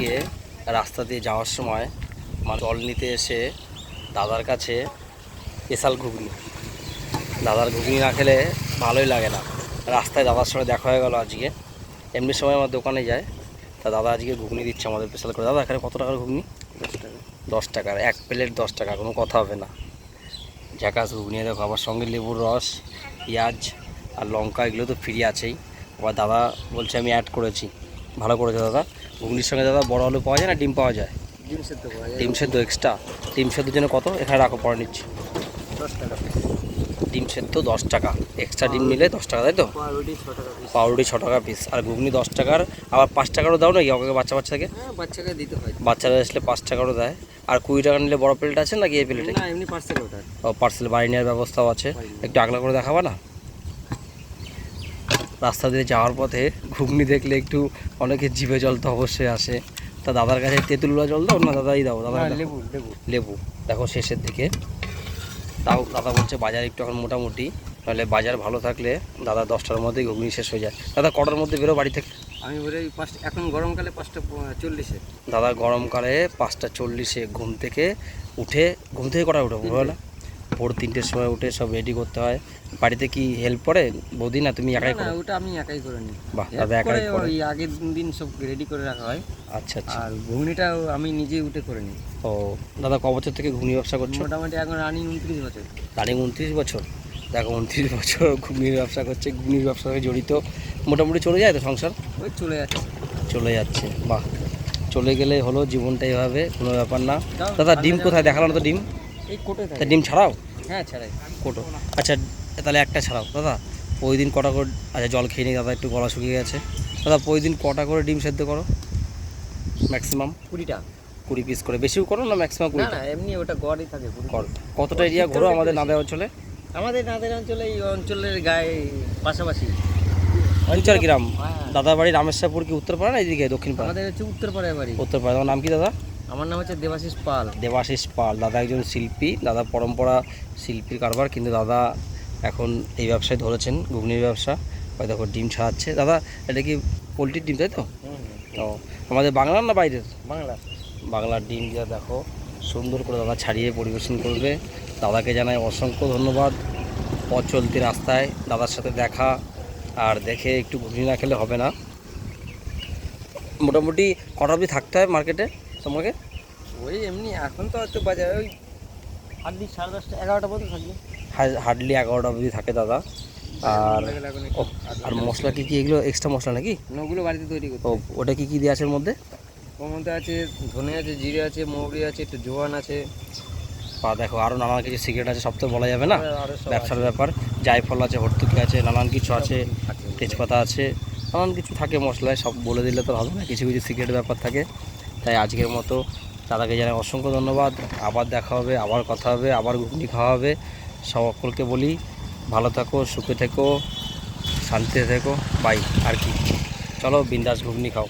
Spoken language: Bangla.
আজকে রাস্তা দিয়ে যাওয়ার সময় মানে জল নিতে এসে দাদার কাছে স্পেশাল ঘুগনি। দাদার ঘুগনি না খেলে ভালোই লাগে না। রাস্তায় দাদার সঙ্গে দেখা হয়ে গেল আজকে। এমনি সময় আমার দোকানে যায়। তা দাদা আজকে ঘুগনি দিচ্ছে আমাদের স্পেশাল করে। দাদা এখানে কত টাকার ঘুগনি? দশ টাকার। এক প্লেট দশ টাকা কোনো কথা হবে না। ঝাকাস ঘুগনি দেখো। আবার সঙ্গে লেবুর রস পেঁয়াজ আর লঙ্কা এগুলো তো ফ্রি আছেই। আবার দাদা বলছে আমি অ্যাড করেছি। ভালো করেছে দাদা। ঘুগনির সঙ্গে দাদা বড় আলু পাওয়া যায় না ডিম পাওয়া যায়? ডিম সেদ্ধ পাওয়া যায়। ডিম সেদ্ধ এক্সট্রা ডিম সেদ্ধর জন্য কত? এখানে রাখো পরে নিচ্ছি। দশ টাকা। ডিম সেদ্ধ দশ টাকা। এক্সট্রা ডিম নিলে দশ টাকা তাই তো? পাউরুটি ছ টাকা পিস আর ঘুগনি দশ টাকার। আবার পাঁচ টাকারও দাও নাকি? ওকে বাচ্চা বাচ্চাকে হ্যাঁ বাচ্চাকে দিতে হয়। বাচ্চারা আসলে পাঁচ টাকারও দেয়। আর কুড়ি টাকা নিলে বড় প্লেট আছে নাকি এই প্লেটে এমনি পার্সেল ও পার্সেল বাড়ি নেওয়ার ব্যবস্থাও আছে। একটু আগলা করে দেখাবা না? রাস্তা দিয়ে যাওয়ার পথে ঘুগনি দেখলে একটু অনেকে জিভে জল তো অবশ্যই আসে। তা দাদার কাছে তেঁতুলুয়া জল দাও? না দাদাই দাও। দাদা লেবু লেবু। লেবু। দেখো শেষের দিকে। তাও দাদা বলছে বাজার একটু এখন মোটামুটি। তাহলে বাজার ভালো থাকলে দাদা দশটার মধ্যেই ঘুগনি শেষ হয়ে যায়। দাদা কটার মধ্যে বেরো বাড়ি থেকে? আমি বলে পাঁচটা এখন গরমকালে পাঁচটা চল্লিশে। দাদা গরমকালে পাঁচটা চল্লিশে ঘুম থেকে উঠে ঘুম থেকে কটা উঠো ভোরবেলা ভোর তিনটের সময় উঠে সব রেডি করতে হয়। বাড়িতে কি হেল্প করে? বৌদি না তুমি একাই করো? ওটা আমি একাই করে নিই। বাহ দাদা একাই করে ওই আগের দিন সব রেডি করে রাখা হয়। আচ্ছা আচ্ছা। আর ঘুগনিটা আমি নিজেই উঠে করে নিই। ও দাদা ক বছর থেকে ঘুগনি ব্যবসা করছ? মোটামুটি এখন রানিং উনত্রিশ বছর। রানিং উনত্রিশ বছর? দেখো উনত্রিশ বছর ঘুগনির ব্যবসা করছে ঘুগনির ব্যবসার সঙ্গে জড়িত। মোটামুটি চলে যায় তো সংসার? ওই চলে যাচ্ছে। চলে যাচ্ছে বাহ। চলে গেলে হলো জীবনটা এভাবে কোনো ব্যাপার না। দাদা ডিম কোথায়। দেখাল না তো ডিম? তা ডিম ছাড়াও? হ্যাঁ ছাড়াই। কোটো। আচ্ছা তাহলে একটা ছাড়াও দাদা। ওই দিন কটা করে আচ্ছা জল খেয়ে নিই দাদা একটু গলা শুকিয়ে গেছে। দাদা ওই দিন কটা করে ডিম সেদ্ধ করো? ম্যাক্সিমাম কুড়িটা। কুড়ি পিস করে। বেশিও করো না ম্যাক্সিমাম না কুড়ি না এমনি ওটা গড়ই থাকে। কতটা এরিয়া ঘোরো আমাদের নাদের অঞ্চলে? আমাদের নাদের অঞ্চলে এই অঞ্চলের গায়ে পাশাপাশি। অঞ্চল গ্রাম হ্যাঁ। দাদার বাড়ি রামেশ্বরপুর কি উত্তরপাড়া না এদিকে দক্ষিণ পাড়া আমাদের হচ্ছে উত্তরপাড়ায় বাড়ি। উত্তরপাড়া। তোমার নাম কি দাদা? আমার নাম হচ্ছে দেবাশিস পাল। দেবাশিস পাল দাদা একজন শিল্পী দাদা পরম্পরা শিল্পীর কারবার কিন্তু দাদা এখন এই ব্যবসায় ধরেছেন ঘুগনির ব্যবসা ওই দেখো ডিম ছাড়াচ্ছে। দাদা এটা কি পোলট্রির ডিম তাই তো? তো আমাদের বাংলার না বাইরের? বাংলা। বাংলার ডিম যা দেখো সুন্দর করে দাদা ছাড়িয়ে পরিবেশন করবে। দাদাকে জানাই অসংখ্য ধন্যবাদ। পথ চলতি রাস্তায় দাদার সাথে দেখা আর দেখে একটু ঘুগনি না খেলে হবে না। মোটামুটি কটা অবধি থাকতে হয় মার্কেটে? তোমাকে? ওই এমনি এখন তো হয়তো বাজারে ওই হার্ডলি সাড়ে দশটা এগারোটা পর্যন্ত থাকবে। হার্ডলি এগারোটা অবধি থাকে দাদা। আর আর মশলা কি কি এগুলো এক্সট্রা মশলা নাকি? ওগুলো বাড়িতে তৈরি করতে ও ওটা কি কি দিয়ে আছে এর মধ্যে? ওর মধ্যে আছে ধনে আছে জিরে আছে মৌরি আছে একটু জোয়ান আছে। বা দেখো আরও নানান কিছু সিগারেট আছে সব তো বলা যাবে না? ব্যবসার। ব্যাপার। জায়ফল আছে হর্তুকি আছে নানান কিছু আছে তেজপাতা আছে নানান কিছু থাকে মশলায় সব বলে দিলে তো হবে না কিছু কিছু সিক্রেট ব্যাপার থাকে। তাই আজকের মতো দাদাকে জানাই অসংখ্য ধন্যবাদ। আবার দেখা হবে, আবার কথা হবে, আবার ঘুগনি খাওয়া হবে। সকলকে বলি, ভালো থাকো, সুখে থেকো, শান্তিতে থেকো। বাই, আর কি। চলো বিন্দাস ঘুগনি খাও।